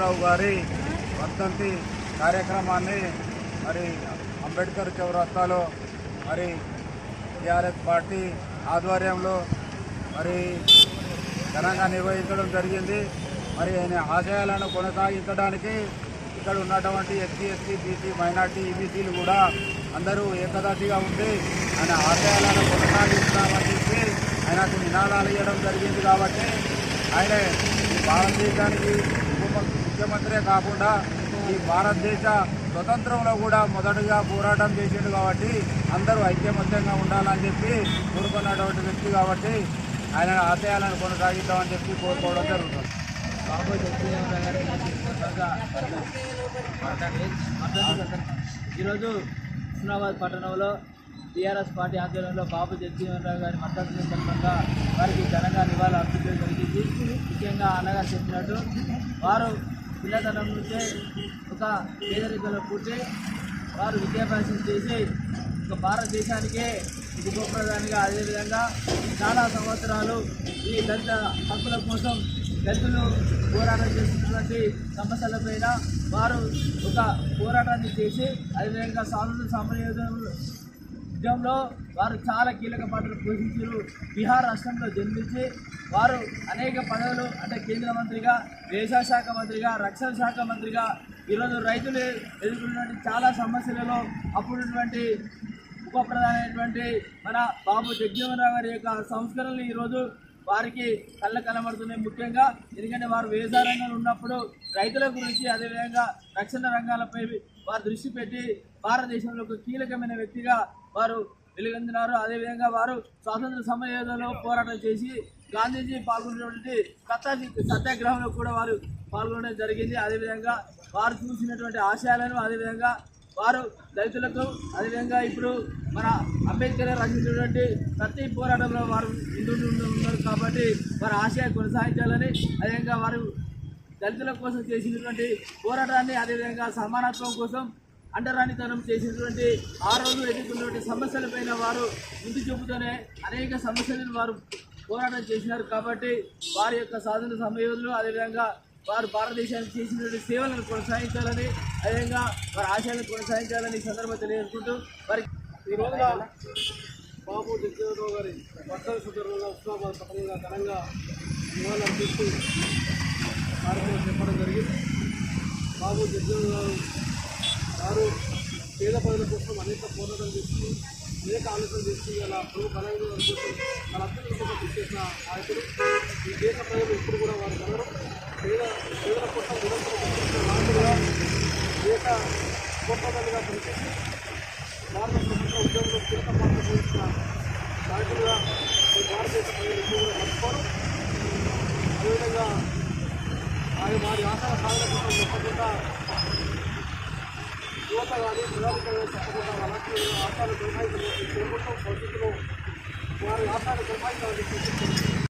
రావు గారి వర్ధంతి కార్యక్రమాన్ని మరి అంబేద్కర్ చౌరస్తాలో మరి టీఆర్ఎస్ పార్టీ ఆధ్వర్యంలో మరి ఘనంగా నిర్వహించడం జరిగింది. మరి ఆయన ఆశయాలను కొనసాగించడానికి ఇక్కడ ఉన్నటువంటి ఎస్సీ ఎస్టీ బీసీ మైనార్టీ ఈబీసీలు కూడా అందరూ ఏకదాటిగా ఉండి ఆయన ఆశయాలను కొనసాగిస్తామని చెప్పి ఆయనకు నినాదాలు ఇవ్వడం జరిగింది కాబట్టి ఆయన భారతదేశానికి ఉప ముఖ్యమంత్రే కాకుండా ఈ భారతదేశ స్వతంత్రంలో కూడా మొదటగా పోరాటం చేసిండు కాబట్టి అందరూ ఐక్యమత్యంగా ఉండాలని చెప్పి కోరుకున్నటువంటి వ్యక్తి కాబట్టి ఆయన ఆశయాలను కొనసాగిద్దామని చెప్పి కోరుకోవడం జరుగుతుంది. బాబు ఈరోజు హుస్నాబాద్ పట్టణంలో టీఆర్ఎస్ పార్టీ ఆధ్వర్యంలో బాబు జగజీవన్ రావు గారి మద్దతు సందర్భంగా వారికి ఘనంగా నివాళులు అర్పించడం జరిగింది. ముఖ్యంగా అన్నగారు చెప్పినట్టు వారు పిల్లతనం నుంచే ఒక పేదరికంలో పుట్టి వారు విద్యాభ్యాసం చేసి ఒక భారతదేశానికే ఉప ప్రధానిగా అదేవిధంగా చాలా సంవత్సరాలు ఈ దళిత హక్కుల కోసం దళితులు పోరాటం చేస్తున్నటువంటి సమస్యలపైన వారు ఒక పోరాటాన్ని చేసి అదేవిధంగా స్వాతంత్ర సమయోధంలో యుద్ధంలో వారు చాలా కీలక పాత్ర పోషించారు. బీహార్ రాష్ట్రంలో జన్మించి వారు అనేక పదవులు అంటే కేంద్ర మంత్రిగా వ్యవసాయ శాఖ మంత్రిగా రక్షణ శాఖ మంత్రిగా ఈరోజు రైతులు ఎదుర్కొన్నటువంటి చాలా సమస్యలలో అప్పుడున్నటువంటి ఉప ప్రధానమైనటువంటి మన బాబు జగజీవన్ రావు గారి యొక్క సంస్కరణలు ఈరోజు వారికి కళ్ళ కనబడుతున్నాయి ముఖ్యంగా. ఎందుకంటే వారు వ్యవసాయ రంగంలో ఉన్నప్పుడు రైతుల గురించి అదేవిధంగా రక్షణ రంగాలపై వారు దృష్టి పెట్టి భారతదేశంలో ఒక కీలకమైన వ్యక్తిగా వారు వెలుగొందినారు. అదేవిధంగా వారు స్వాతంత్ర సమయంలో పోరాటం చేసి గాంధీజీ పాల్గొన్నటువంటి సత్తా సత్యాగ్రహంలో కూడా వారు పాల్గొనడం జరిగింది. అదేవిధంగా వారు చూసినటువంటి ఆశయాలను అదేవిధంగా వారు దళితులకు అదేవిధంగా ఇప్పుడు మన అంబేద్కర్ రచించినటువంటి ప్రతి పోరాటంలో వారు ముందు ఉన్నారు కాబట్టి వారి ఆశయాలు కొనసాగించాలని అదేవిధంగా వారు దళితుల కోసం చేసినటువంటి పోరాటాన్ని అదేవిధంగా సమానత్వం కోసం అండరానితనం చేసినటువంటి ఆ రోజు ఎదుర్కొన్నటువంటి సమస్యలపైన వారు ముందు చూపుతూనే అనేక సమస్యలను వారు పోరాటం చేసినారు కాబట్టి వారి యొక్క సాధన సమయంలో అదేవిధంగా వారు భారతదేశానికి చేసినటువంటి సేవలను కొనసాగించాలని అదేవిధంగా వారి ఆశయాలను కొనసాగించాలని ఈ సందర్భంగా తెలియజేసుకుంటూ వారి ఈ రోజున బాబు జగజీవనరావు గారి వర్ధన సందర్భంగా ఉస్మాబాద్ పట్టణంగా ఘనంగా నివాళులు అర్పిస్తూ కార్యక్రమం చెప్పడం జరిగింది. బాబు గారు పేద ప్రజల కోసం అనేక పోరాటం చేసి అనేక ఆలోచన చేసి అలా ప్రభు బలంగా కోసం చేసిన నాయకుడు ఈ దేశ ప్రజలు ఎప్పుడు కూడా వారు కలరు పేద పేదల కోసం నిరంతరం పనిచేసిన నాయకుడుగా దేశ గొప్పదలుగా పనిచేసి భారత ప్రభుత్వ ఉద్యోగంలో కీలక పాత్ర పోషించిన నాయకులుగా ఈ భారతదేశ ప్రజలు ఎప్పుడు కూడా మర్చిపోరు. అదేవిధంగా ఆయన వారి ఆశల సాధన కోసం తప్పకుండా యువత కానీ ప్రజాధికారులు ఆశాలు కొనసాగించాలని ప్రభుత్వం భవిష్యత్తులో వారి ఆశాలు కొనసాగించాలని